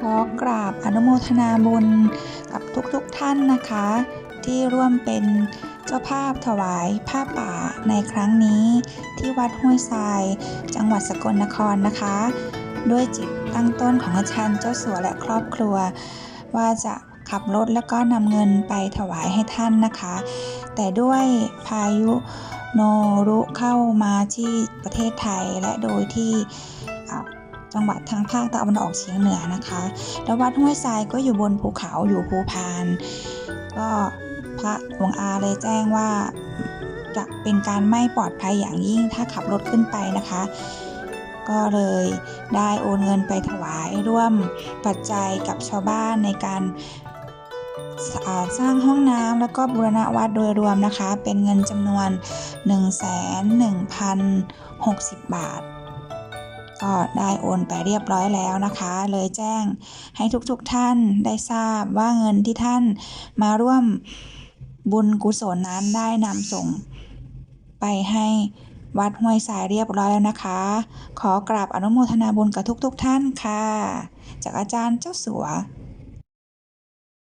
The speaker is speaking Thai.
ขอกราบอนุโมทนาบุญกับทุกๆทท่านนะคะ ที่ร่วมเป็นเจ้าภาพถวายผ้าป่าในครั้งนี้ ที่วัดห้วยทราย จังหวัดสกลนครนะคะ ด้วยจิตตั้งต้นของอาจารย์เจ้าสัวและครอบครัว ว่าจะขับรถแล้วก็นำเงินไปถวายให้ท่านนะคะ แต่ด้วยพายุโนรุเข้ามาที่ประเทศไทยและโดยที่ จังหวัดทางภาคตะวันออกเฉียงเหนือนะคะ แล้ววัดห้วยทรายก็อยู่บนภูเขาอยู่ภูพาน ก็พระหลวงอาเลยแจ้งว่าจะเป็นการไม่ปลอดภัยอย่างยิ่งถ้าขับรถขึ้นไปนะคะ ก็เลยได้โอนเงินไปถวายร่วมปัจจัยกับชาวบ้านในการสร้างห้องน้ำแล้วก็บูรณะวัดโดยรวมนะคะ เป็นเงินจำนวน 1,1,060 บาท ก็ได้โอนไปเรียบร้อยแล้วนะคะ เลยแจ้งให้ทุกๆทท่านได้ทราบว่าเงินที่ท่านมาร่วมบุญกุศลนั้นได้นำส่งไปให้วัดห้วยสายเรียบร้อยแล้วนะคะ ขอกราบอนุโมทนาบุญกับทุกๆทท่านค่ะ จากอาจารย์เจ้าสัว